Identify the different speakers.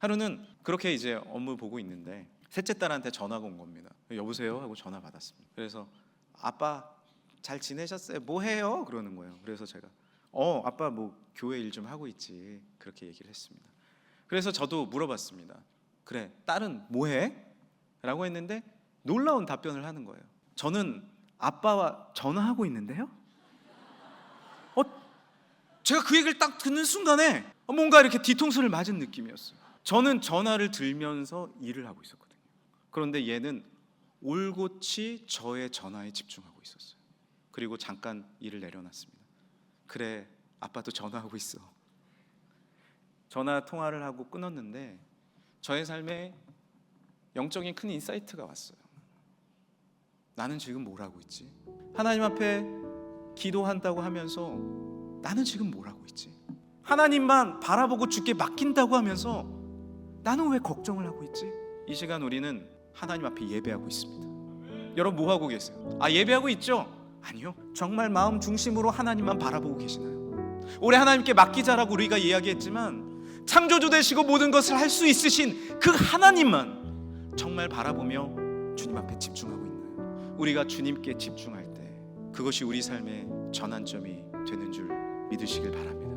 Speaker 1: 하루는 그렇게 이제 업무 보고 있는데 셋째 딸한테 전화가 온 겁니다. 여보세요 하고 전화 받았습니다. 그래서 아빠 잘 지내셨어요? 뭐 해요? 그러는 거예요. 그래서 제가 어 아빠 뭐 교회 일 좀 하고 있지 그렇게 얘기를 했습니다. 그래서 저도 물어봤습니다. 그래 딸은 뭐 해? 라고 했는데 놀라운 답변을 하는 거예요. 저는 아빠와 전화하고 있는데요. 어 제가 그 얘기를 딱 듣는 순간에 뭔가 이렇게 뒤통수를 맞은 느낌이었어요. 저는 전화를 들면서 일을 하고 있었거든요. 그런데 얘는 올곧이 저의 전화에 집중하고 있었어요. 그리고 잠깐 일을 내려놨습니다. 그래, 아빠도 전화하고 있어. 전화 통화를 하고 끊었는데 저의 삶에 영적인 큰 인사이트가 왔어요. 나는 지금 뭘 하고 있지? 하나님 앞에 기도한다고 하면서 나는 지금 뭘 하고 있지? 하나님만 바라보고 주께 맡긴다고 하면서 나는 왜 걱정을 하고 있지? 이 시간 우리는 하나님 앞에 예배하고 있습니다. 여러분 뭐 하고 계세요? 아 예배하고 있죠? 아니요. 정말 마음 중심으로 하나님만 바라보고 계시나요? 올해 하나님께 맡기자라고 우리가 이야기했지만 창조주 되시고 모든 것을 할 수 있으신 그 하나님만 정말 바라보며 주님 앞에 집중하고 있나요? 우리가 주님께 집중할 때 그것이 우리 삶의 전환점이 되는 줄 믿으시길 바랍니다.